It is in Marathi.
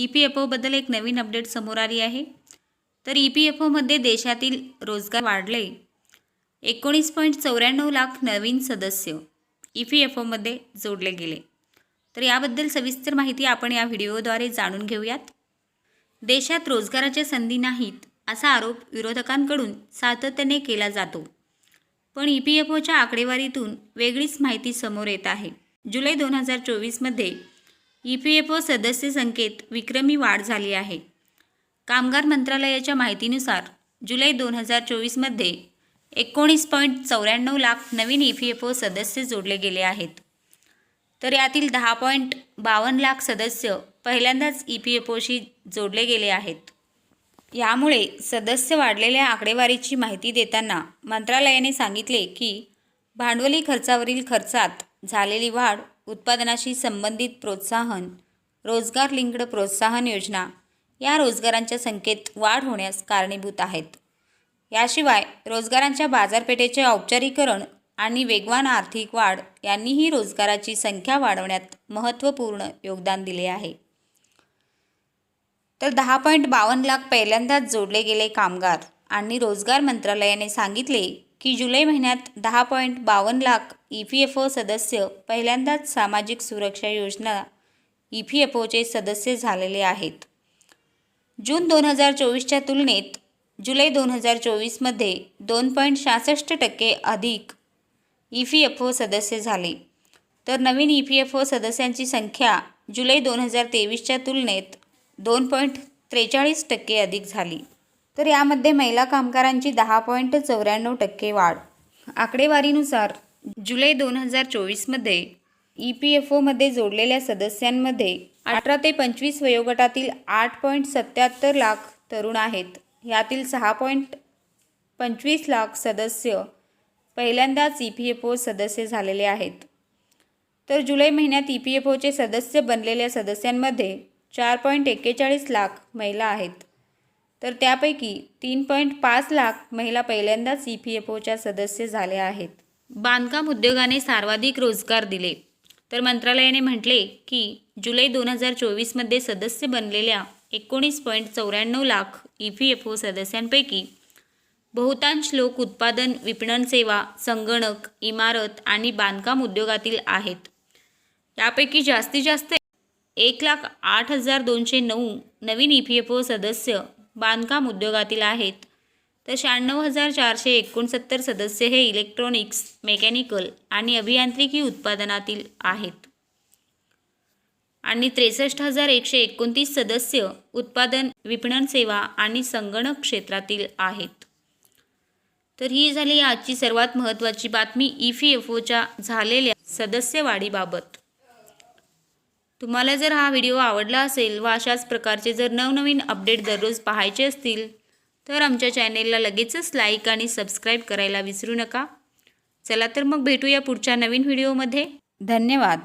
ई पी एफ ओबद्दल एक नवीन अपडेट समोर आली आहे. तर ई पी एफ ओमध्ये देशातील रोजगार वाढले. एकोणीस पॉईंट चौऱ्याण्णव लाख नवीन सदस्य ई पी एफ ओमध्ये जोडले गेले. तर याबद्दल सविस्तर माहिती आपण या व्हिडिओद्वारे जाणून घेऊयात. देशात रोजगाराच्या संधी नाहीत असा आरोप विरोधकांकडून सातत्याने केला जातो. पण ई पी एफ ओच्या आकडेवारीतून वेगळीच माहिती समोर येत आहे. जुलै दोन हजार चोवीसमध्ये ई पी एफ ओ सदस्य संख्येत विक्रमी वाढ झाली आहे. कामगार मंत्रालयाच्या माहितीनुसार जुलै दोन हजार चोवीसमध्ये एकोणीस पॉईंट चौऱ्याण्णव लाख नवीन ई पी एफ ओ सदस्य जोडले गेले आहेत. तर यातील दहा पॉईंट बावन्न लाख सदस्य पहिल्यांदाच ई पी एफ ओशी जोडले गेले आहेत. यामुळे सदस्य वाढलेल्या आकडेवारीची माहिती देताना मंत्रालयाने सांगितले की भांडवली खर्चावरील खर्चात झालेली वाढ उत्पादनाशी संबंधित प्रोत्साहन रोजगार लिंकड प्रोत्साहन योजना या रोजगारांच्या संख्येत वाढ होण्यास कारणीभूत आहेत. याशिवाय रोजगारांच्या बाजारपेठेचे औपचारीकरण आणि वेगवान आर्थिक वाढ यांनीही रोजगाराची संख्या वाढवण्यात महत्त्वपूर्ण योगदान दिले आहे. तर दहा पॉईंट बावन्न लाख पहिल्यांदाच जोडले गेले कामगार आणि रोजगार मंत्रालयाने सांगितले की जुलै महिन्यात दहा पॉईंट बावन्न lakh E P F O सदस्य पहिल्यांदाच सामाजिक सुरक्षा योजना ई पी एफ ओचे सदस्य झालेले आहेत. जून दोन हजार चोवीसच्या तुलनेत जुलै दोन हजार चोवीसमध्ये दोन पॉईंट सहासष्ट टक्के अधिक ई पी एफ ओ सदस्य झाले. तर नवीन ई पी एफ ओ सदस्यांची संख्या जुलै दोन हजार तेवीसच्या तुलनेत दोन पॉईंट त्रेचाळीस टक्के अधिक झाली. तर यामध्ये महिला कामगारांची दहा पॉईंट चौऱ्याण्णव टक्के वाढ. आकडेवारीनुसार जुलै दोन हजार चोवीसमध्ये ई पी एफ ओमध्ये जोडलेल्या सदस्यांमध्ये अठरा ते पंचवीस वयोगटातील आठ पॉईंट सत्याहत्तर लाख तरुण आहेत. यातील सहा पॉईंट पंचवीस लाख सदस्य पहिल्यांदाच ई पी एफ ओ सदस्य झालेले आहेत. तर जुलै महिन्यात ई पी एफ ओचे सदस्य बनलेल्या सदस्यांमध्ये चार पॉईंट एक्केचाळीस लाख महिला आहेत. तर त्यापैकी तीन पॉईंट पाच लाख महिला पहिल्यांदाच ई पी एफ ओच्या सदस्य झाल्या आहेत. बांधकाम उद्योगाने सर्वाधिक रोजगार दिले. तर मंत्रालयाने म्हटले की जुलै दोन हजार चोवीसमध्ये सदस्य बनलेल्या एकोणीस पॉईंट चौऱ्याण्णव lakh E P F O सदस्यांपैकी बहुतांश लोक उत्पादन विपणन सेवा संगणक इमारत आणि बांधकाम उद्योगातील आहेत. यापैकी जास्तीत जास्त एक लाख आठ हजार दोनशे नऊ नवीन ई पी एफ ओ सदस्य बांधकाम उद्योगातील आहेत. तर शहाण्णव हजार चारशे एकोणसत्तर सदस्य हे इलेक्ट्रॉनिक्स मेकॅनिकल आणि अभियांत्रिकी उत्पादनातील आहेत. आणि त्रेसष्ट हजार एकशे एकोणतीस सदस्य उत्पादन विपणन सेवा आणि संगणक क्षेत्रातील आहेत. तर ही झाली आजची सर्वात महत्त्वाची बातमी ई पी एफ ओच्या झालेल्या सदस्यवाढीबाबत. तुम्हाला जर हा व्हिडिओ आवडला असेल व अशाच प्रकारचे जर नवनवीन अपडेट दररोज पाहायचे असतील तर आमच्या चॅनेलला लगेचच लाईक आणि सबस्क्राईब करायला विसरू नका. चला तर मग भेटूया पुढच्या नवीन व्हिडिओमध्ये. धन्यवाद.